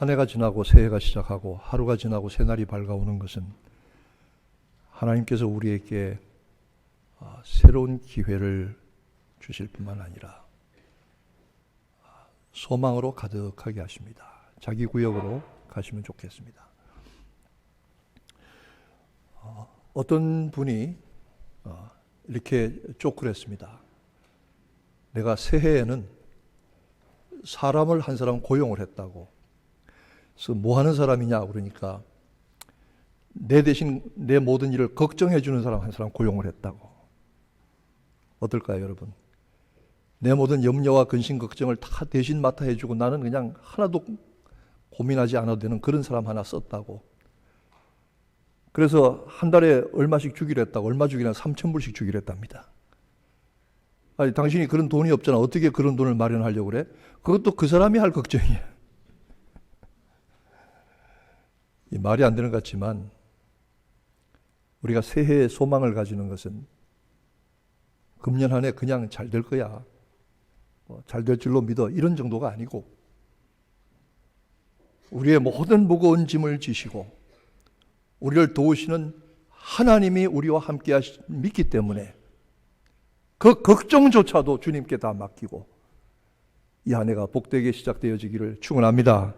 한 해가 지나고 새해가 시작하고 하루가 지나고 새날이 밝아오는 것은 하나님께서 우리에게 아, 새로운 기회를 주실 뿐만 아니라 아, 소망으로 가득하게 하십니다. 자기 구역으로 가시면 좋겠습니다. 어, 어떤 분이 어, 이렇게 쪼크를 했습니다. 내가 새해에는 사람을 한 사람 고용을 했다고. 그래서 뭐 하는 사람이냐 그러니까 내 대신 내 모든 일을 걱정해 주는 사람 한 사람 고용을 했다고. 어떨까요, 여러분? 내 모든 염려와 근심 걱정을 다 대신 맡아 해 주고 나는 그냥 하나도 고민하지 않아도 되는 그런 사람 하나 썼다고. 그래서 한 달에 얼마씩 주기로 했다고. 얼마 주기로 3천 불씩 주기로 했답니다. 아니, 당신이 그런 돈이 없잖아. 어떻게 그런 돈을 마련하려고 그래? 그것도 그 사람이 할 걱정이야. 이 말이 안 되는 것 같지만 우리가 새해에 소망을 가지는 것은 금년 한 해 그냥 잘 될 거야. 뭐잘될 줄로 믿어. 이런 정도가 아니고 우리의 모든 무거운 짐을 지시고 우리를 도우시는 하나님이 우리와 함께 하시, 믿기 때문에 그 걱정조차도 주님께 다 맡기고 이 한 해가 복되게 시작되어지기를 축원합니다.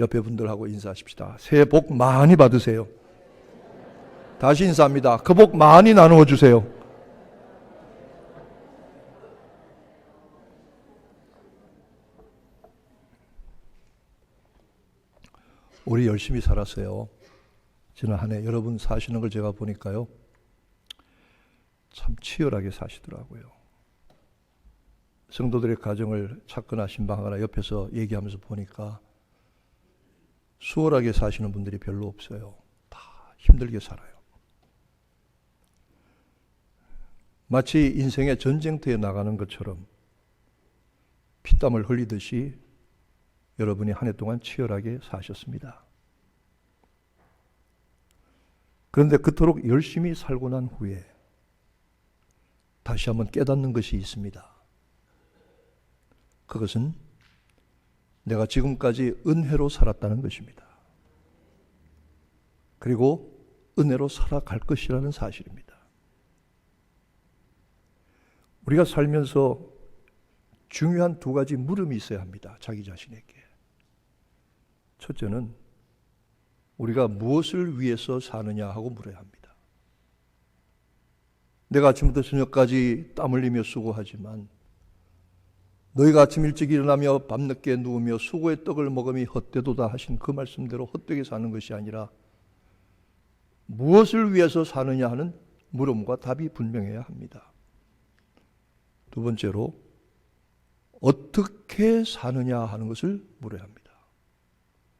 옆에 분들하고 인사하십시다. 새해 복 많이 받으세요. 다시 인사합니다. 그 복 많이 나누어 주세요. 우리 열심히 살았어요. 지난 한 해 여러분 사시는 걸 제가 보니까요. 참 치열하게 사시더라고요. 성도들의 가정을 찾거나 신방하거나 옆에서 얘기하면서 보니까 수월하게 사시는 분들이 별로 없어요. 다 힘들게 살아요. 마치 인생의 전쟁터에 나가는 것처럼 피땀을 흘리듯이 여러분이 한 해 동안 치열하게 사셨습니다. 그런데 그토록 열심히 살고 난 후에 다시 한번 깨닫는 것이 있습니다. 그것은 내가 지금까지 은혜로 살았다는 것입니다. 그리고 은혜로 살아갈 것이라는 사실입니다. 우리가 살면서 중요한 두 가지 물음이 있어야 합니다. 자기 자신에게. 첫째는 우리가 무엇을 위해서 사느냐 하고 물어야 합니다. 내가 아침부터 저녁까지 땀 흘리며 수고하지만 너희가 아침 일찍 일어나며 밤늦게 누우며 수고의 떡을 먹음이 헛되도다 하신 그 말씀대로 헛되게 사는 것이 아니라 무엇을 위해서 사느냐 하는 물음과 답이 분명해야 합니다. 두 번째로 어떻게 사느냐 하는 것을 물어야 합니다.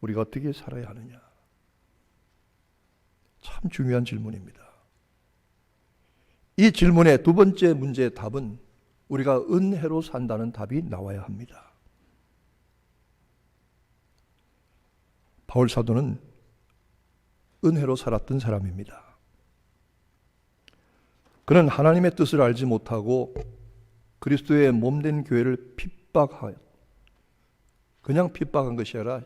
우리가 어떻게 살아야 하느냐. 참 중요한 질문입니다. 이 질문의 두 번째 문제의 답은 우리가 은혜로 산다는 답이 나와야 합니다. 바울 사도는 은혜로 살았던 사람입니다. 그는 하나님의 뜻을 알지 못하고 그리스도의 몸된 교회를 핍박하여 그냥 핍박한 것이 아니라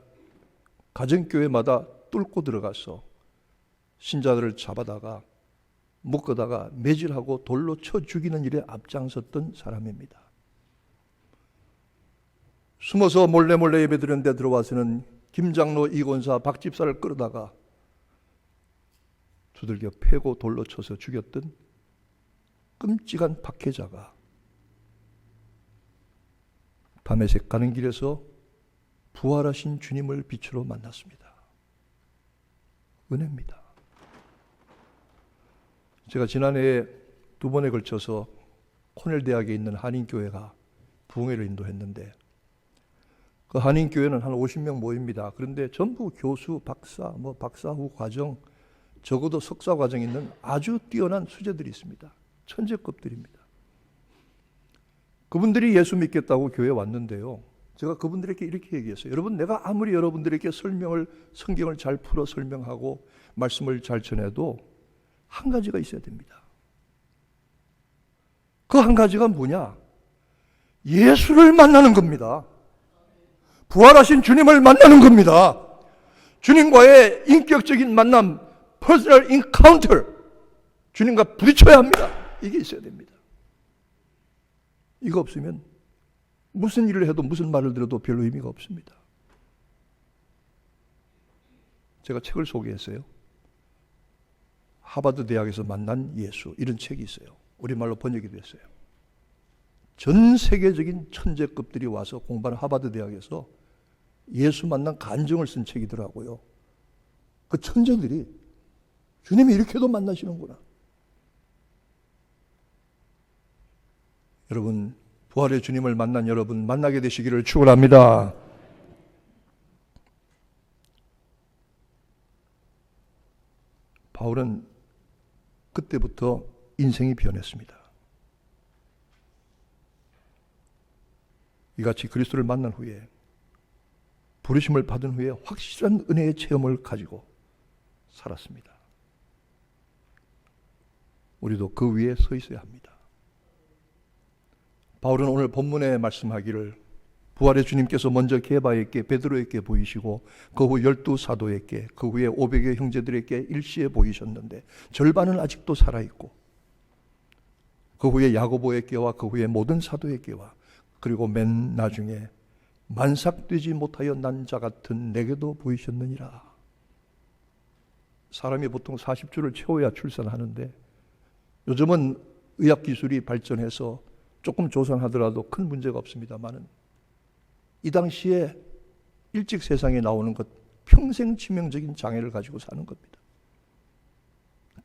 가정교회마다 뚫고 들어가서 신자들을 잡아다가 묶어다가 매질하고 돌로 쳐 죽이는 일에 앞장섰던 사람입니다. 숨어서 몰래 몰래 예배 드렸는데 들어와서는 김장로 이권사 박집사를 끌어다가 두들겨 패고 돌로 쳐서 죽였던 끔찍한 박해자가 밤에 새 가는 길에서 부활하신 주님을 빛으로 만났습니다. 은혜입니다. 제가 지난해 두 번에 걸쳐서 코넬 대학에 있는 한인교회가 부흥회를 인도했는데 그 한인교회는 한 50명 모입니다. 그런데 전부 교수, 박사, 뭐 박사 후 과정, 적어도 석사 과정 있는 아주 뛰어난 수재들이 있습니다. 천재급들입니다. 그분들이 예수 믿겠다고 교회에 왔는데요. 제가 그분들에게 이렇게 얘기했어요. 여러분, 내가 아무리 여러분들에게 설명을, 성경을 잘 풀어 설명하고 말씀을 잘 전해도 한 가지가 있어야 됩니다. 그 한 가지가 뭐냐? 예수를 만나는 겁니다. 부활하신 주님을 만나는 겁니다. 주님과의 인격적인 만남, 퍼스널 인카운터. 주님과 부딪혀야 합니다. 이게 있어야 됩니다. 이거 없으면 무슨 일을 해도 무슨 말을 들어도 별로 의미가 없습니다. 제가 책을 소개했어요. 하버드 대학에서 만난 예수 이런 책이 있어요. 우리말로 번역이 됐어요. 전 세계적인 천재급들이 와서 공부하는 하버드 대학에서 예수 만난 간증을 쓴 책이더라고요. 그 천재들이 주님이 이렇게도 만나시는구나. 여러분, 부활의 주님을 만난 여러분 만나게 되시기를 축원합니다. 바울은 그때부터 인생이 변했습니다. 이같이 그리스도를 만난 후에 부르심을 받은 후에 확실한 은혜의 체험을 가지고 살았습니다. 우리도 그 위에 서 있어야 합니다. 바울은 오늘 본문에 말씀하기를 부활의 주님께서 먼저 게바에게 베드로에게 보이시고 그 후 열두 사도에게 그 후에 오백의 형제들에게 일시에 보이셨는데 절반은 아직도 살아 있고 그 후에 야고보에게와 그 후에 모든 사도에게와 그리고 맨 나중에 만삭되지 못하여 난 자 같은 내게도 보이셨느니라. 사람이 보통 40주를 채워야 출산하는데 요즘은 의학 기술이 발전해서 조금 조산하더라도 큰 문제가 없습니다만은 이 당시에 일찍 세상에 나오는 것 평생 치명적인 장애를 가지고 사는 겁니다.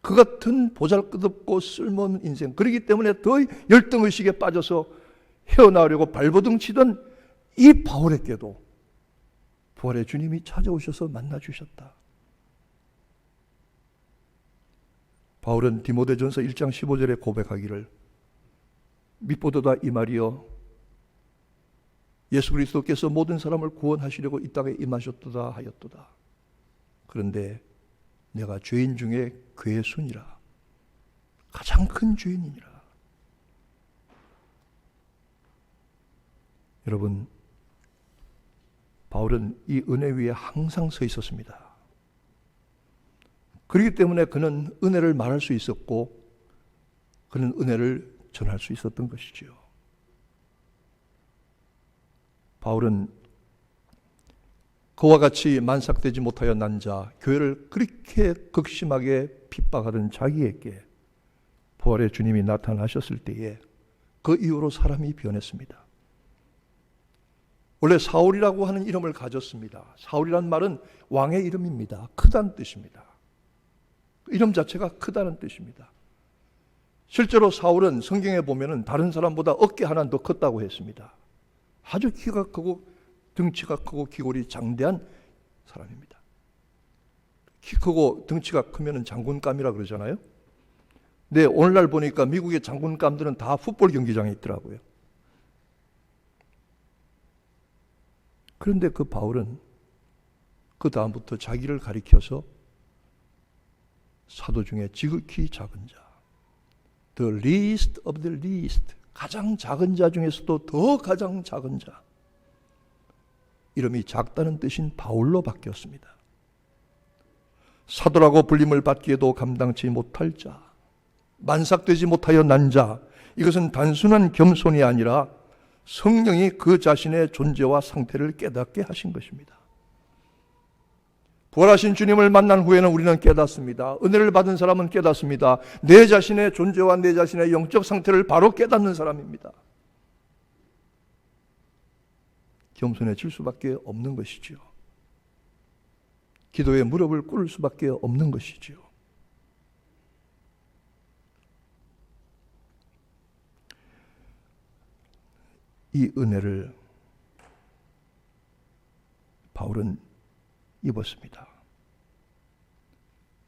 그 같은 보잘 것 없고 쓸모없는 인생 그렇기 때문에 더 열등의식에 빠져서 헤어나오려고 발버둥 치던 이 바울에게도 부활의 주님이 찾아오셔서 만나 주셨다. 바울은 디모데전서 1장 15절에 고백하기를 밑보도다 이 말이여 예수 그리스도께서 모든 사람을 구원하시려고 이 땅에 임하셨도다 하였도다. 그런데 내가 죄인 중에 그의 순이라 가장 큰 죄인이니라. 여러분 바울은 이 은혜 위에 항상 서 있었습니다. 그렇기 때문에 그는 은혜를 말할 수 있었고 그는 은혜를 전할 수 있었던 것이지요. 바울은 그와 같이 만삭되지 못하여 난 자, 교회를 그렇게 극심하게 핍박하던 자기에게 부활의 주님이 나타나셨을 때에 그 이후로 사람이 변했습니다. 원래 사울이라고 하는 이름을 가졌습니다. 사울이란 말은 왕의 이름입니다. 크다는 뜻입니다. 이름 자체가 크다는 뜻입니다. 실제로 사울은 성경에 보면은 다른 사람보다 어깨 하나 더 컸다고 했습니다. 아주 키가 크고 등치가 크고 기골이 장대한 사람입니다. 키 크고 등치가 크면은 장군감이라 그러잖아요. 네, 오늘날 보니까 미국의 장군감들은 다 풋볼 경기장에 있더라고요. 그런데 그 바울은 그 다음부터 자기를 가리켜서 사도 중에 지극히 작은 자, the least of the least, 가장 작은 자 중에서도 더 가장 작은 자. 이름이 작다는 뜻인 바울로 바뀌었습니다. 사도라고 불림을 받기에도 감당치 못할 자, 만삭되지 못하여 난 자, 이것은 단순한 겸손이 아니라 성령이 그 자신의 존재와 상태를 깨닫게 하신 것입니다. 부활하신 주님을 만난 후에는 우리는 깨닫습니다. 은혜를 받은 사람은 깨닫습니다. 내 자신의 존재와 내 자신의 영적 상태를 바로 깨닫는 사람입니다. 겸손해질 수밖에 없는 것이지요. 기도에 무릎을 꿇을 수밖에 없는 것이지요. 이 은혜를 바울은 입었습니다.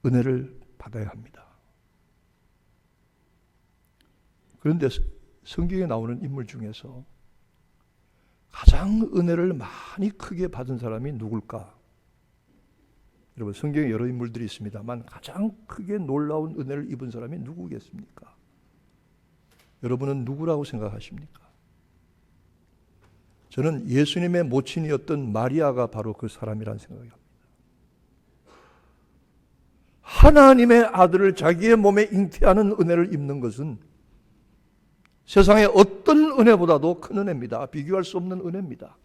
은혜를 받아야 합니다. 그런데 성경에 나오는 인물 중에서 가장 은혜를 많이 크게 받은 사람이 누굴까? 여러분 성경에 여러 인물들이 있습니다만 가장 크게 놀라운 은혜를 입은 사람이 누구겠습니까? 여러분은 누구라고 생각하십니까? 저는 예수님의 모친이었던 마리아가 바로 그 사람이라는 생각이 듭니다. 하나님의 아들을 자기의 몸에 잉태하는 은혜를 입는 것은 세상의 어떤 은혜보다도 큰 은혜입니다. 비교할 수 없는 은혜입니다.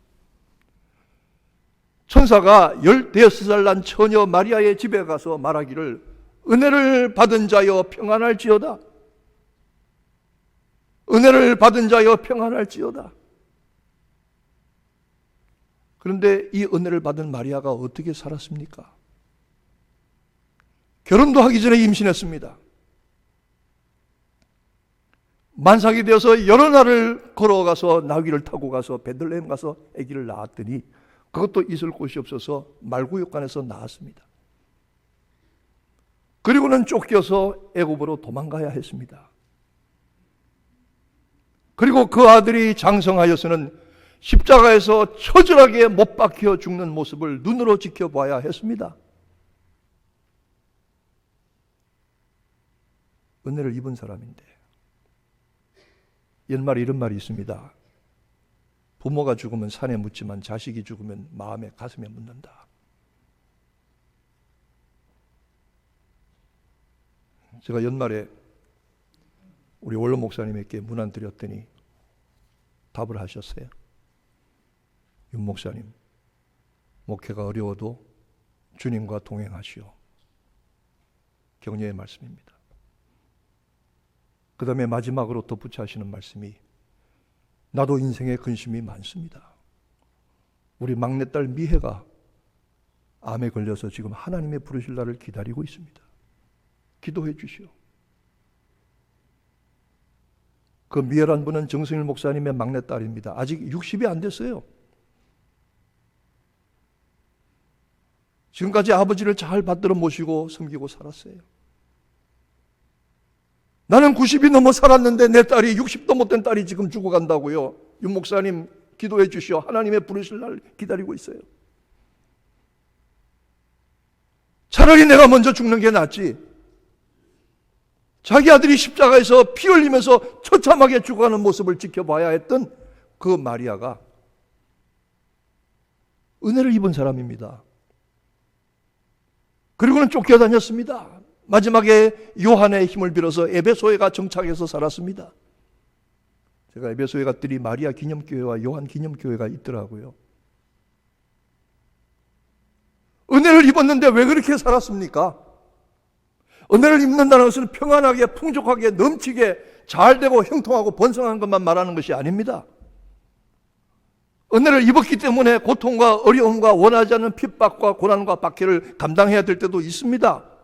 천사가 15살 난 처녀 마리아의 집에 가서 말하기를 은혜를 받은 자여 평안할지어다. 은혜를 받은 자여 평안할지어다. 그런데 이 은혜를 받은 마리아가 어떻게 살았습니까? 결혼도 하기 전에 임신했습니다. 만삭이 되어서 여러 날을 걸어가서 나귀를 타고 가서 베들레헴 가서 아기를 낳았더니 그것도 있을 곳이 없어서 말구역관에서 낳았습니다. 그리고는 쫓겨서 애굽으로 도망가야 했습니다. 그리고 그 아들이 장성하여서는 십자가에서 처절하게 못 박혀 죽는 모습을 눈으로 지켜봐야 했습니다. 은혜를 입은 사람인데 옛말에 이런 말이 있습니다. 부모가 죽으면 산에 묻지만 자식이 죽으면 마음에 가슴에 묻는다. 제가 연말에 우리 원로 목사님에게 문안 드렸더니 답을 하셨어요. 윤 목사님, 목회가 어려워도 주님과 동행하시오. 격려의 말씀입니다. 그 다음에 마지막으로 덧붙여 하시는 말씀이 나도 인생에 근심이 많습니다. 우리 막내딸 미혜가 암에 걸려서 지금 하나님의 부르실 날을 기다리고 있습니다. 기도해 주시오. 그 미혜란 분은 정승일 목사님의 막내딸입니다. 아직 60이 안 됐어요. 지금까지 아버지를 잘 받들어 모시고 섬기고 살았어요. 나는 90이 넘어 살았는데 내 딸이 60도 못된 딸이 지금 죽어간다고요. 윤 목사님 기도해 주시오. 하나님의 부르실 날 기다리고 있어요. 차라리 내가 먼저 죽는 게 낫지. 자기 아들이 십자가에서 피 흘리면서 처참하게 죽어가는 모습을 지켜봐야 했던 그 마리아가 은혜를 입은 사람입니다. 그리고는 쫓겨다녔습니다. 마지막에 요한의 힘을 빌어서 에베소에가 정착해서 살았습니다. 제가 에베소에 갔더니 마리아 기념교회와 요한 기념교회가 있더라고요. 은혜를 입었는데 왜 그렇게 살았습니까? 은혜를 입는다는 것은 평안하게, 풍족하게, 넘치게, 잘 되고 형통하고 번성한 것만 말하는 것이 아닙니다. 은혜를 입었기 때문에 고통과 어려움과 원하지 않는 핍박과 고난과 박해를 감당해야 될 때도 있습니다.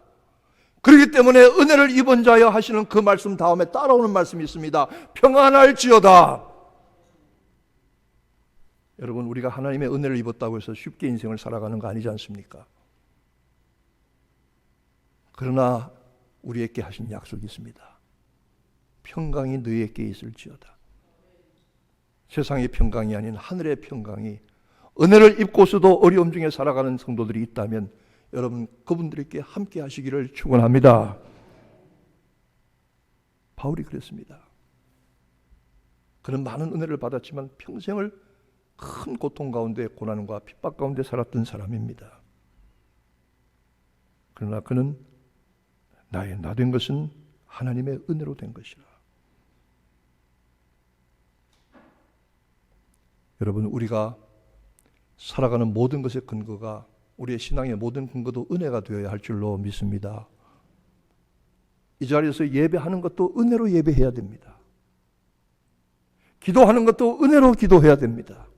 그렇기 때문에 은혜를 입은 자여 하시는 그 말씀 다음에 따라오는 말씀이 있습니다. 평안할지어다. 여러분, 우리가 하나님의 은혜를 입었다고 해서 쉽게 인생을 살아가는 거 아니지 않습니까? 그러나 우리에게 하신 약속이 있습니다. 평강이 너희에게 있을지어다. 세상의 평강이 아닌 하늘의 평강이 은혜를 입고서도 어려움 중에 살아가는 성도들이 있다면 여러분 그분들에게 함께 하시기를 축원합니다. 바울이 그랬습니다. 그는 많은 은혜를 받았지만 평생을 큰 고통 가운데 고난과 핍박 가운데 살았던 사람입니다. 그러나 그는 나의 나 된 것은 하나님의 은혜로 된 것이라. 여러분 우리가 살아가는 모든 것의 근거가 우리의 신앙의 모든 근거도 은혜가 되어야 할 줄로 믿습니다. 이 자리에서 예배하는 것도 은혜로 예배해야 됩니다. 기도하는 것도 은혜로 기도해야 됩니다.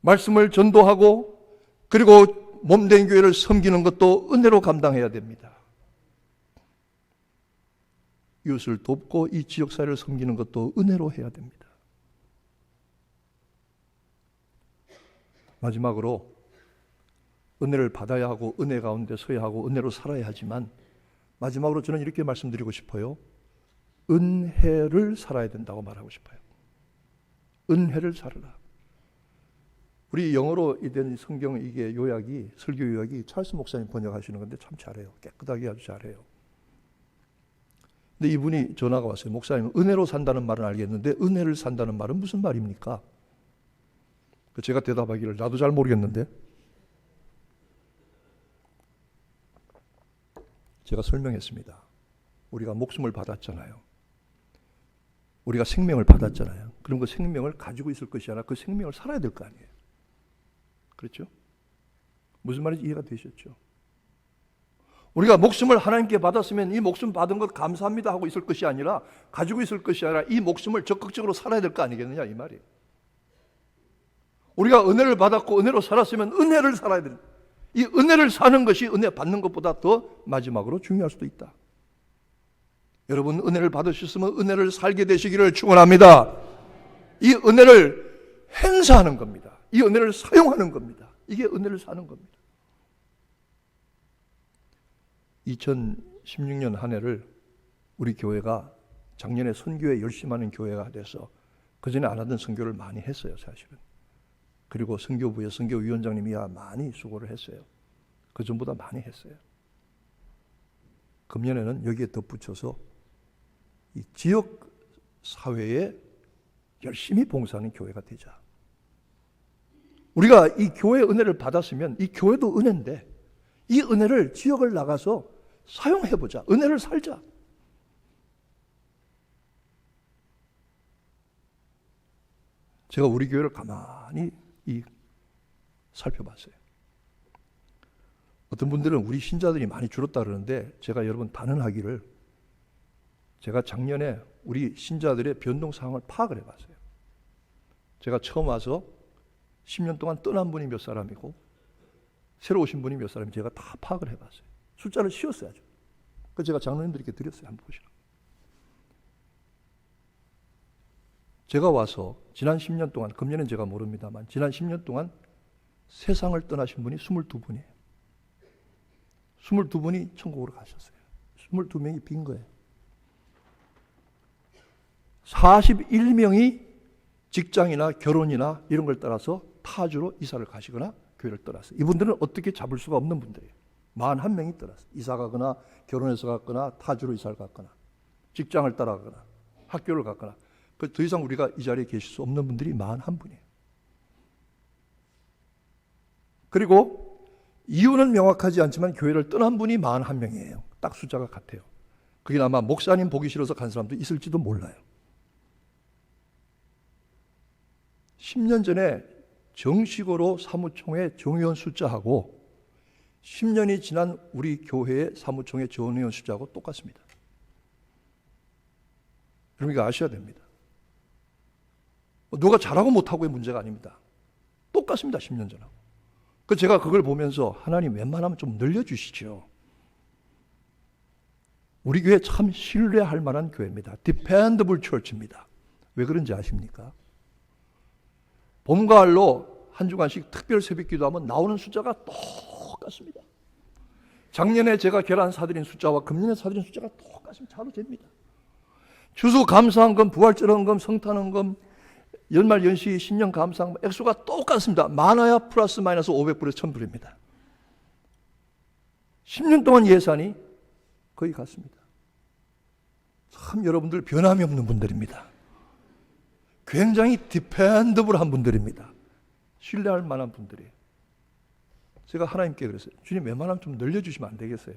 말씀을 전도하고 그리고 몸된 교회를 섬기는 것도 은혜로 감당해야 됩니다. 이웃을 돕고 이 지역 사회를 섬기는 것도 은혜로 해야 됩니다. 마지막으로 은혜를 받아야 하고 은혜 가운데 서야 하고 은혜로 살아야 하지만 마지막으로 저는 이렇게 말씀드리고 싶어요. 은혜를 살아야 된다고 말하고 싶어요. 은혜를 살아라. 우리 영어로 된 성경 이게 요약이 설교 요약이 찰스 목사님 번역하시는 건데 참 잘해요. 깨끗하게 아주 잘해요. 근데 이분이 전화가 왔어요. 목사님, 은혜로 산다는 말은 알겠는데 은혜를 산다는 말은 무슨 말입니까? 그 제가 대답하기를 나도 잘 모르겠는데 제가 설명했습니다. 우리가 목숨을 받았잖아요. 우리가 생명을 받았잖아요. 그럼 그 생명을 가지고 있을 것이 아니라 그 생명을 살아야 될 거 아니에요. 그렇죠? 무슨 말인지 이해가 되셨죠? 우리가 목숨을 하나님께 받았으면 이 목숨 받은 것 감사합니다 하고 있을 것이 아니라 가지고 있을 것이 아니라 이 목숨을 적극적으로 살아야 될 거 아니겠느냐 이 말이에요. 우리가 은혜를 받았고 은혜로 살았으면 은혜를 살아야 돼. 이 은혜를 사는 것이 은혜 받는 것보다 더 마지막으로 중요할 수도 있다. 여러분 은혜를 받으셨으면 은혜를 살게 되시기를 축원합니다. 이 은혜를 행사하는 겁니다. 이 은혜를 사용하는 겁니다. 이게 은혜를 사는 겁니다. 2016년 한 해를 우리 교회가 작년에 선교에 열심히 하는 교회가 돼서 그전에 안 하던 선교를 많이 했어요, 사실은. 그리고 선교부의 선교위원장님이 많이 수고를 했어요. 그 전보다 많이 했어요. 금년에는 여기에 덧붙여서 이 지역 사회에 열심히 봉사하는 교회가 되자. 우리가 이 교회 은혜를 받았으면 이 교회도 은혜인데 이 은혜를 지역을 나가서 사용해 보자. 은혜를 살자. 제가 우리 교회를 가만히 이 살펴봤어요. 어떤 분들은 우리 신자들이 많이 줄었다 그러는데 제가 여러분 단언하기를 제가 작년에 우리 신자들의 변동 상황을 파악을 해봤어요. 제가 처음 와서 10년 동안 떠난 분이 몇 사람이고 새로 오신 분이 몇 사람이 제가 다 파악을 해봤어요. 숫자를 씌웠어요. 아주. 그 제가 장로님들께 드렸어요. 한번 보시라. 제가 와서 지난 10년 동안 금년엔 제가 모릅니다만 지난 10년 동안 세상을 떠나신 분이 22분이에요. 22분이 천국으로 가셨어요. 22명이 빈 거예요. 41명이 직장이나 결혼이나 이런 걸 따라서 타주로 이사를 가시거나 교회를 떠났어요. 이분들은 어떻게 잡을 수가 없는 분들이에요. 41명이 떠났어요. 이사 가거나 결혼해서 갔거나 타주로 이사를 갔거나 직장을 따라가거나 학교를 갔거나 그 더 이상 우리가 이 자리에 계실 수 없는 분들이 41분이에요. 그리고 이유는 명확하지 않지만 교회를 떠난 분이 41명이에요. 딱 숫자가 같아요. 그게 아마 목사님 보기 싫어서 간 사람도 있을지도 몰라요. 10년 전에 정식으로 사무총회 정의원 숫자하고 10년이 지난 우리 교회의 사무총회 정의원 숫자하고 똑같습니다. 이거 아셔야 됩니다. 누가 잘하고 못하고의 문제가 아닙니다. 똑같습니다. 10년 전하고. 그 제가 그걸 보면서 하나님 웬만하면 좀 늘려주시죠. 우리 교회 참 신뢰할 만한 교회입니다. dependable church입니다. 왜 그런지 아십니까? 봄, 가을로 한 주간씩 특별 새벽 기도하면 나오는 숫자가 똑같습니다. 작년에 제가 계란 사드린 숫자와 금년에 사드린 숫자가 똑같습니다. 자로 됩니다. 주수 감사한 금, 부활절 헌금, 성탄 헌금, 연말 연시 신년 감상 액수가 똑같습니다. 많아야 플러스 마이너스 500불에서 1000불입니다. 10년 동안 예산이 거의 같습니다. 참 여러분들 변함이 없는 분들입니다. 굉장히 디펜더블한 분들입니다. 신뢰할 만한 분들이에요. 제가 하나님께 그랬어요. 주님 웬만하면 좀 늘려주시면 안 되겠어요?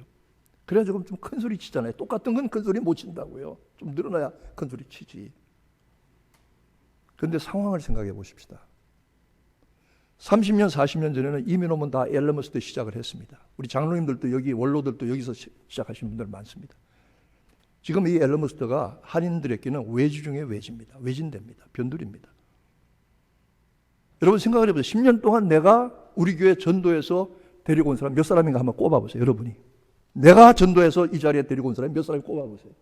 그래야 조금 좀 큰 소리 치잖아요. 똑같은 건 큰 소리 못 친다고요. 좀 늘어나야 큰 소리 치지. 그런데 상황을 생각해 보십시다. 30년, 40년 전에는 이민오면 다 엘레머스 때 시작을 했습니다. 우리 장로님들도 여기 원로들도 여기서 시작하신 분들 많습니다. 지금 이 엘러머스터가 한인들에게는 외지 중에 외지입니다. 외진대입니다. 변두리입니다. 여러분 생각을 해보세요. 10년 동안 내가 우리 교회 전도에서 데리고 온 사람 몇 사람인가 한번 꼽아보세요. 여러분이. 내가 전도해서 이 자리에 데리고 온 사람 몇 사람이 꼽아보세요.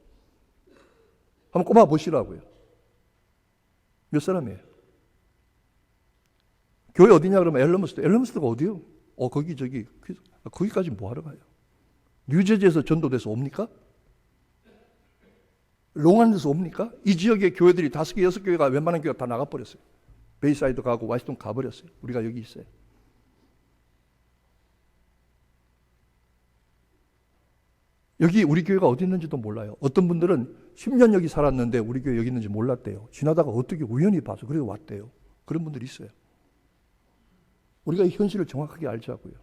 한번 꼽아보시라고요. 몇 사람이에요? 교회 어디냐 그러면 엘러머스터. 엘러머스터가 어디요? 어 거기 저기 거기까지 뭐 하러 가요? 뉴저지에서 전도돼서 옵니까? 롱안에서 옵니까? 이 지역의 교회들이 다섯 개, 여섯 교회가 웬만한 교회가 다 나가버렸어요. 베이사이드 가고 와시ton 가버렸어요. 우리가 여기 있어요. 여기 우리 교회가 어디 있는지도 몰라요. 어떤 분들은 10년 여기 살았는데 우리 교회 여기 있는지 몰랐대요. 지나다가 어떻게 우연히 봐서 그래서 왔대요. 그런 분들이 있어요. 우리가 이 현실을 정확하게 알자고요.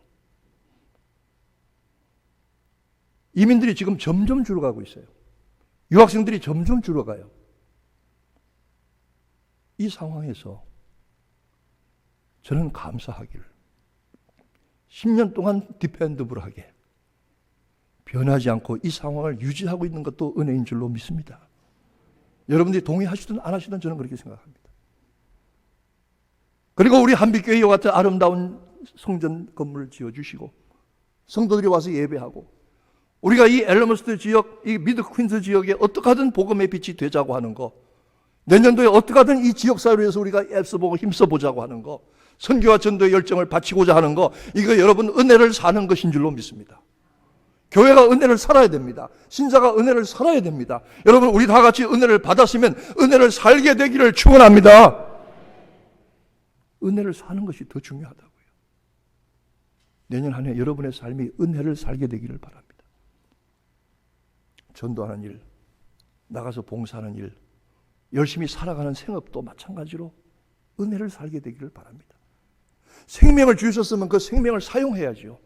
이민들이 지금 점점 줄어가고 있어요. 유학생들이 점점 줄어가요. 이 상황에서 저는 감사하기를 10년 동안 디펜더블하게 변하지 않고 이 상황을 유지하고 있는 것도 은혜인 줄로 믿습니다. 여러분들이 동의하시든 안 하시든 저는 그렇게 생각합니다. 그리고 우리 한빛교회와 같은 아름다운 성전 건물을 지어주시고 성도들이 와서 예배하고 우리가 이 엘러머스트 지역, 이 미드 퀸스 지역에 어떻게 하든 복음의 빛이 되자고 하는 거 내년도에 어떻게 하든 이 지역사회를 위해서 우리가 애써보고 힘써보자고 하는 거 선교와 전도의 열정을 바치고자 하는 거 이거 여러분 은혜를 사는 것인 줄로 믿습니다. 교회가 은혜를 살아야 됩니다. 신자가 은혜를 살아야 됩니다. 여러분 우리 다 같이 은혜를 받았으면 은혜를 살게 되기를 축원합니다. 은혜를 사는 것이 더 중요하다고요. 내년 한 해 여러분의 삶이 은혜를 살게 되기를 바랍니다. 전도하는 일, 나가서 봉사하는 일, 열심히 살아가는 생업도 마찬가지로 은혜를 살게 되기를 바랍니다. 생명을 주셨으면 그 생명을 사용해야지요.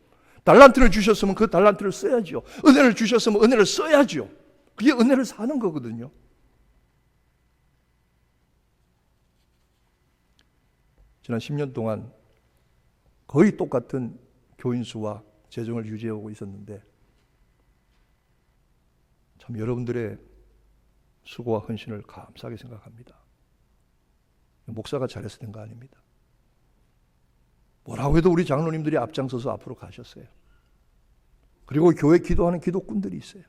달란트를 주셨으면 그 달란트를 써야지요. 은혜를 주셨으면 은혜를 써야지요. 그게 은혜를 사는 거거든요. 지난 10년 동안 거의 똑같은 교인 수와 재정을 유지해오고 있었는데 참 여러분들의 수고와 헌신을 감사하게 생각합니다. 목사가 잘해서 된 거 아닙니다. 뭐라고 해도 우리 장로님들이 앞장서서 앞으로 가셨어요. 그리고 교회 기도하는 기도꾼들이 있어요.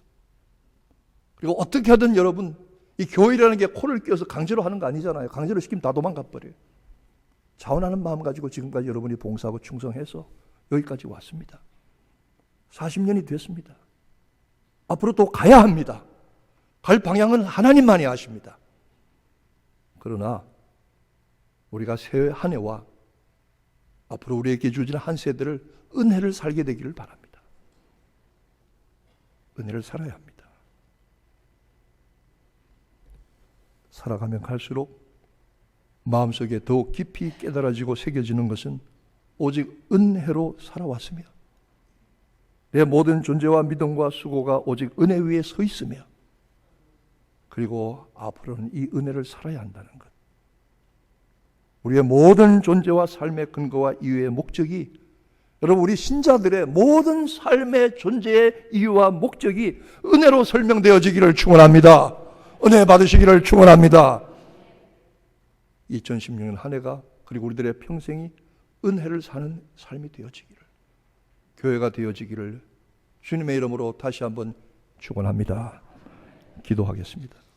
그리고 어떻게 하든 여러분 이 교회라는 게 코를 끼워서 강제로 하는 거 아니잖아요. 강제로 시키면 다 도망가 버려요. 자원하는 마음 가지고 지금까지 여러분이 봉사하고 충성해서 여기까지 왔습니다. 40년이 됐습니다. 앞으로 또 가야 합니다. 갈 방향은 하나님만이 아십니다. 그러나 우리가 새 한 해와 앞으로 우리에게 주어지는 한 세대를 은혜를 살게 되기를 바랍니다. 은혜를 살아야 합니다. 살아가면 갈수록 마음속에 더욱 깊이 깨달아지고 새겨지는 것은 오직 은혜로 살아왔으며 내 모든 존재와 믿음과 수고가 오직 은혜 위에 서 있으며 그리고 앞으로는 이 은혜를 살아야 한다는 것. 우리의 모든 존재와 삶의 근거와 이유의 목적이 여러분 우리 신자들의 모든 삶의 존재의 이유와 목적이 은혜로 설명되어지기를 축원합니다. 은혜 받으시기를 축원합니다. 2016년 한 해가 그리고 우리들의 평생이 은혜를 사는 삶이 되어지기를 교회가 되어지기를 주님의 이름으로 다시 한번 축원합니다. 기도하겠습니다.